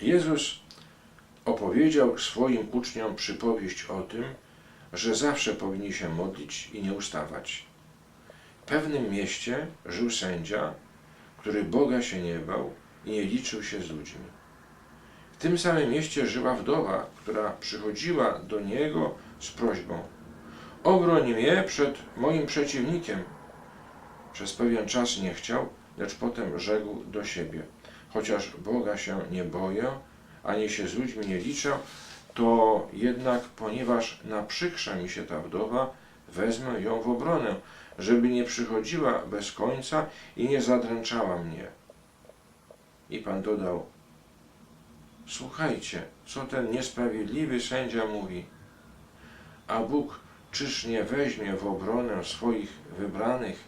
Jezus opowiedział swoim uczniom przypowieść o tym, że zawsze powinni się modlić i nie ustawać. W pewnym mieście żył sędzia, który Boga się nie bał i nie liczył się z ludźmi. W tym samym mieście żyła wdowa, która przychodziła do niego z prośbą: Obroń mnie przed moim przeciwnikiem. Przez pewien czas nie chciał, lecz potem rzekł do siebie: Chociaż Boga się nie boję, ani się z ludźmi nie liczę, to jednak, ponieważ naprzykrza mi się ta wdowa, wezmę ją w obronę, żeby nie przychodziła bez końca i nie zadręczała mnie. I Pan dodał: Słuchajcie, co ten niesprawiedliwy sędzia mówi. A Bóg czyż nie weźmie w obronę swoich wybranych,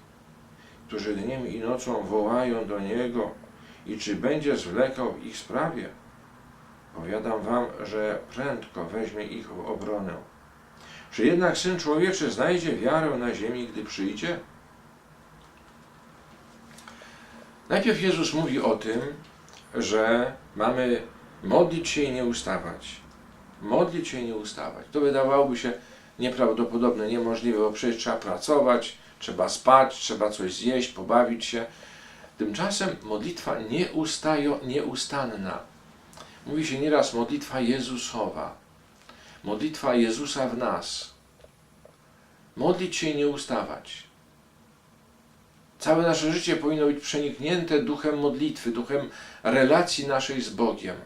którzy dniem i nocą wołają do Niego, i czy będzie zwlekał w ich sprawie? Powiadam wam, że prędko weźmie ich w obronę. Czy jednak Syn Człowieczy znajdzie wiarę na ziemi, gdy przyjdzie? Najpierw Jezus mówi o tym, że mamy modlić się i nie ustawać. Modlić się i nie ustawać. To wydawałoby się nieprawdopodobne, niemożliwe, bo przecież trzeba pracować, trzeba spać, trzeba coś zjeść, pobawić się. Tymczasem modlitwa nieustajo, nieustanna. Mówi się nieraz modlitwa Jezusowa. Modlitwa Jezusa w nas. Modlić się i nie ustawać. Całe nasze życie powinno być przeniknięte duchem modlitwy, duchem relacji naszej z Bogiem.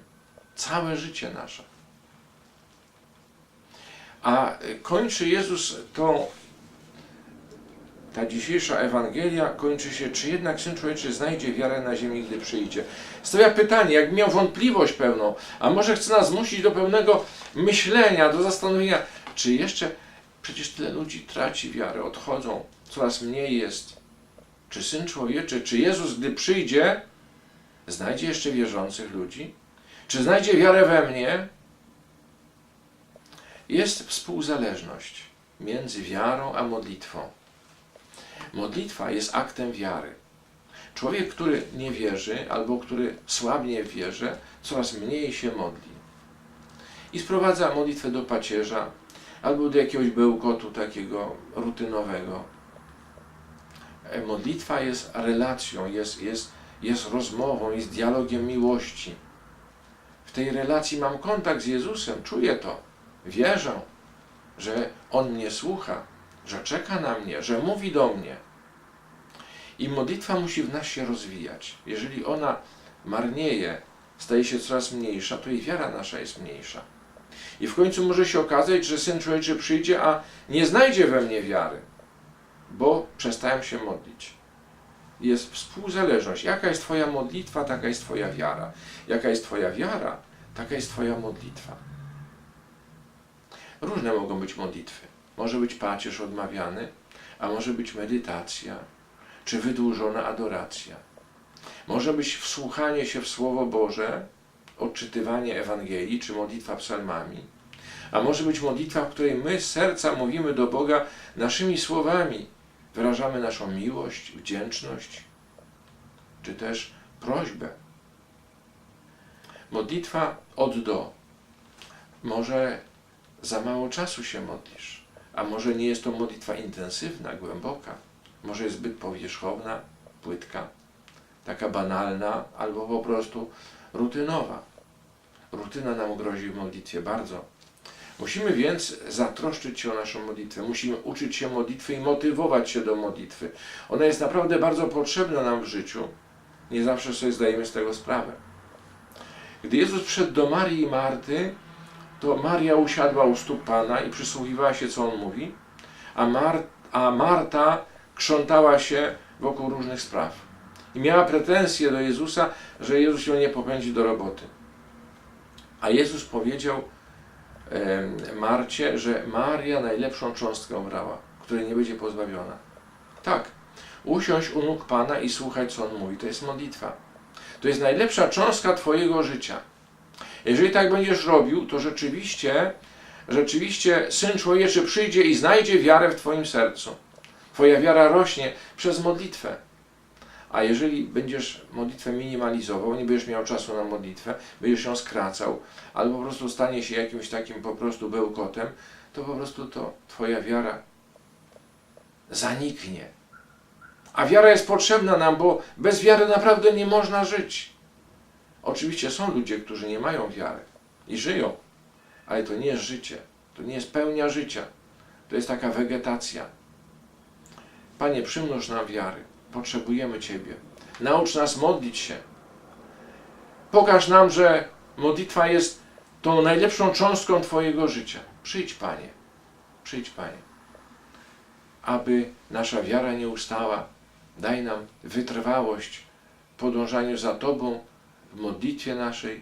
Całe życie nasze. A kończy Jezus tą, ta dzisiejsza Ewangelia kończy się, czy jednak Syn Człowieczy znajdzie wiarę na ziemi, gdy przyjdzie. Stawia pytanie, jak miał wątpliwość pełną, a może chce nas zmusić do pewnego myślenia, do zastanowienia, czy jeszcze przecież tyle ludzi traci wiarę, odchodzą, coraz mniej jest. Czy Syn Człowieczy, czy Jezus, gdy przyjdzie, znajdzie jeszcze wierzących ludzi? Czy znajdzie wiarę we mnie? Jest współzależność między wiarą a modlitwą. Modlitwa jest aktem wiary. Człowiek, który nie wierzy albo który słabnie w wierze, coraz mniej się modli. I sprowadza modlitwę do pacierza albo do jakiegoś bełkotu takiego rutynowego. E, Modlitwa jest relacją, jest, jest, jest rozmową, jest dialogiem miłości. W tej relacji mam kontakt z Jezusem, czuję to, wierzę, że On mnie słucha, że czeka na mnie, że mówi do mnie. I modlitwa musi w nas się rozwijać. Jeżeli ona marnieje, staje się coraz mniejsza, to i wiara nasza jest mniejsza. I w końcu może się okazać, że Syn Człowieczy przyjdzie, a nie znajdzie we mnie wiary, bo przestałem się modlić. Jest współzależność. Jaka jest Twoja modlitwa, taka jest Twoja wiara. Jaka jest Twoja wiara, taka jest Twoja modlitwa. Różne mogą być modlitwy. Może być pacierz odmawiany, a może być medytacja, czy wydłużona adoracja. Może być wsłuchanie się w Słowo Boże, odczytywanie Ewangelii, czy modlitwa psalmami. A może być modlitwa, w której my serca mówimy do Boga naszymi słowami, wyrażamy naszą miłość, wdzięczność, czy też prośbę. Modlitwa od do. Może za mało czasu się modlisz, a może nie jest to modlitwa intensywna, głęboka, może jest zbyt powierzchowna, płytka, taka banalna, albo po prostu rutynowa. Rutyna nam grozi w modlitwie bardzo. Musimy więc zatroszczyć się o naszą modlitwę. Musimy uczyć się modlitwy i motywować się do modlitwy. Ona jest naprawdę bardzo potrzebna nam w życiu. Nie zawsze sobie zdajemy z tego sprawę. Gdy Jezus wszedł do Marii i Marty, to Maria usiadła u stóp Pana i przysłuchiwała się, co On mówi, a, Mar a Marta krzątała się wokół różnych spraw. I miała pretensje do Jezusa, że Jezus ją nie popędzi do roboty. A Jezus powiedział Marcie, że Maria najlepszą cząstkę obrała, której nie będzie pozbawiona. Tak, usiąść u nóg Pana i słuchać, co On mówi. To jest modlitwa. To jest najlepsza cząstka Twojego życia. Jeżeli tak będziesz robił, to rzeczywiście, rzeczywiście Syn Człowieczy przyjdzie i znajdzie wiarę w Twoim sercu. Twoja wiara rośnie przez modlitwę. A jeżeli będziesz modlitwę minimalizował, nie będziesz miał czasu na modlitwę, będziesz ją skracał, albo po prostu stanie się jakimś takim po prostu bełkotem, to po prostu to Twoja wiara zaniknie. A wiara jest potrzebna nam, bo bez wiary naprawdę nie można żyć. Oczywiście są ludzie, którzy nie mają wiary i żyją, ale to nie jest życie. To nie jest pełnia życia. To jest taka wegetacja. Panie, przymnóż nam wiary. Potrzebujemy Ciebie. Naucz nas modlić się. Pokaż nam, że modlitwa jest tą najlepszą cząstką Twojego życia. Przyjdź, Panie. Przyjdź, Panie. Aby nasza wiara nie ustała. Daj nam wytrwałość w podążaniu za Tobą, w modlitwie naszej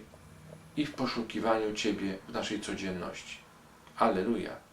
i w poszukiwaniu Ciebie w naszej codzienności. Alleluja.